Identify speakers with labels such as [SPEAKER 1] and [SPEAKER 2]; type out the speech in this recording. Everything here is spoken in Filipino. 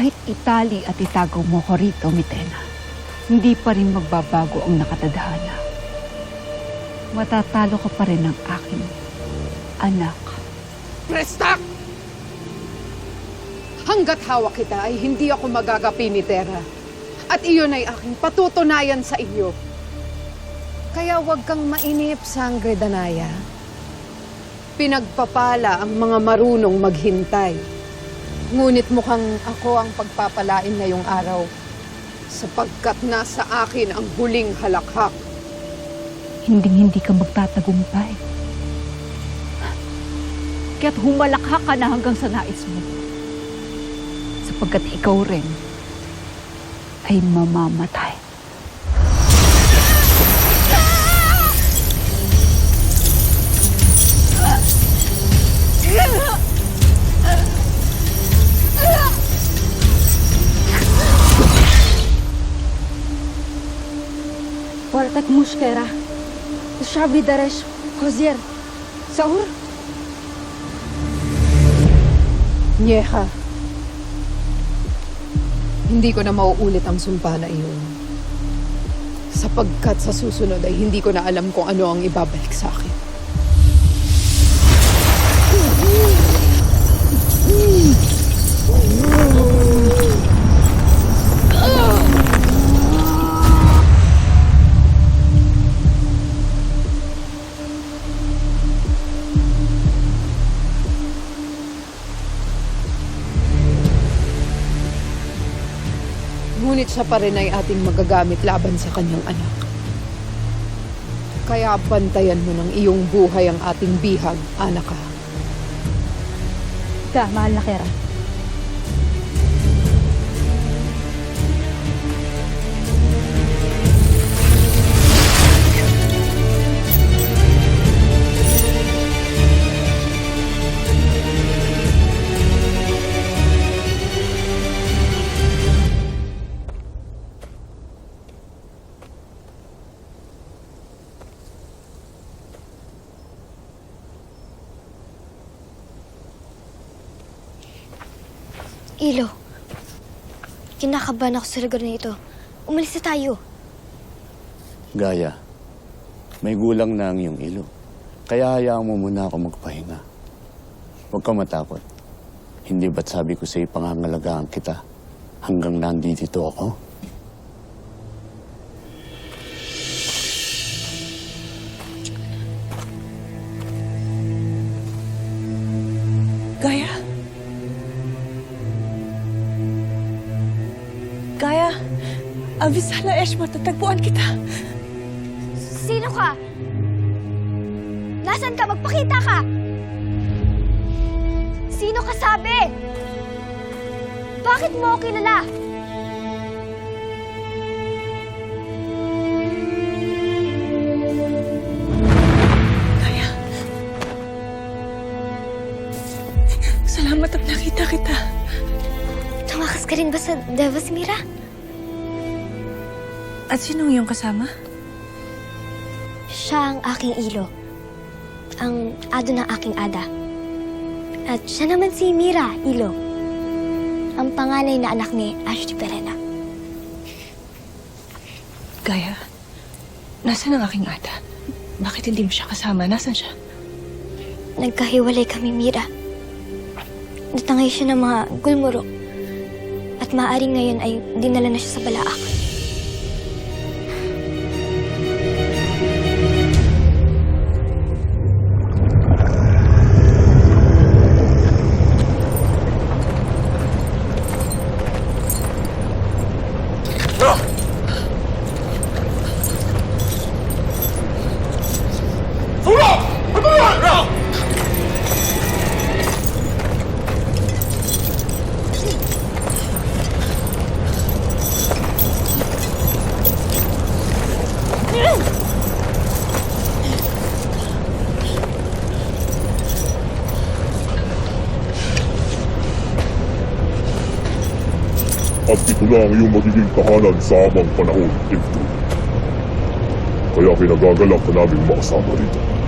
[SPEAKER 1] Kahit itali at itago mo ko rito, Mitena, hindi pa rin magbabago ang nakatadhana. Matatalo ka pa rin ng aking anak.
[SPEAKER 2] Prestak! Hanggat hawak kita ay hindi ako magagapi ni Tera. At iyon ay aking patutunayan sa iyo. Kaya huwag kang mainip, Sangre Danaya. Pinagpapala ang mga marunong maghintay. Ngunit mukhang ako ang pagpapalain ngayong araw sapagkat nasa akin ang huling halakhak.
[SPEAKER 1] Hinding-hindi ka magtatagumpay. Kaya't humalakha ka na hanggang sa nais mo. Sapagkat ikaw rin ay mamamatay.
[SPEAKER 3] مشكلة الشعب درش كوزير سعور
[SPEAKER 2] Nyeha, hindi ko na mauulit ang sumpa na iyon. Sapagkat sa susunod ay hindi ko na alam kung ano ang ibabalik sa akin. Ngunit siya pa rin ay ating magagamit laban sa kanyang anak. Kaya bantayan mo ng iyong buhay ang ating bihag, anak ka.
[SPEAKER 3] Ka, mahal na Kera.
[SPEAKER 4] Ilo, kinakabahan ako sa lugar na ito. Umalis na tayo.
[SPEAKER 5] Gaya, may gulang na ang iyong ilo. Kaya hayaan mo muna ako magpahinga. Huwag ka matakot. Hindi ba't sabi ko sa'yo pangangalagaan kita hanggang nandito ako?
[SPEAKER 6] Gaya, abisala Esh, matatagpuan kita.
[SPEAKER 4] Sino ka? Nasaan ka? Magpakita ka! Sino ka sabi? Bakit mo ako kilala? Rin ba sa Devas Mira?
[SPEAKER 6] At sinong iyong kasama?
[SPEAKER 4] Siya ang aking ilo. Ang ado ng aking ada. At siya naman si Mira, ilo. Ang panganay na anak ni Ashley Perena.
[SPEAKER 6] Gaya, nasan ang aking ada? Bakit hindi mo siya kasama? Nasaan siya?
[SPEAKER 4] Nagkahiwalay kami, Mira. Natangay siya ng mga gulmurok. At maaaring ngayon ay dinala na siya sa balaak.
[SPEAKER 7] At ito na ang iyong magiging tahanan sa amang panahon, Ivdo. Kaya kinagagalak ka naming makasama rito.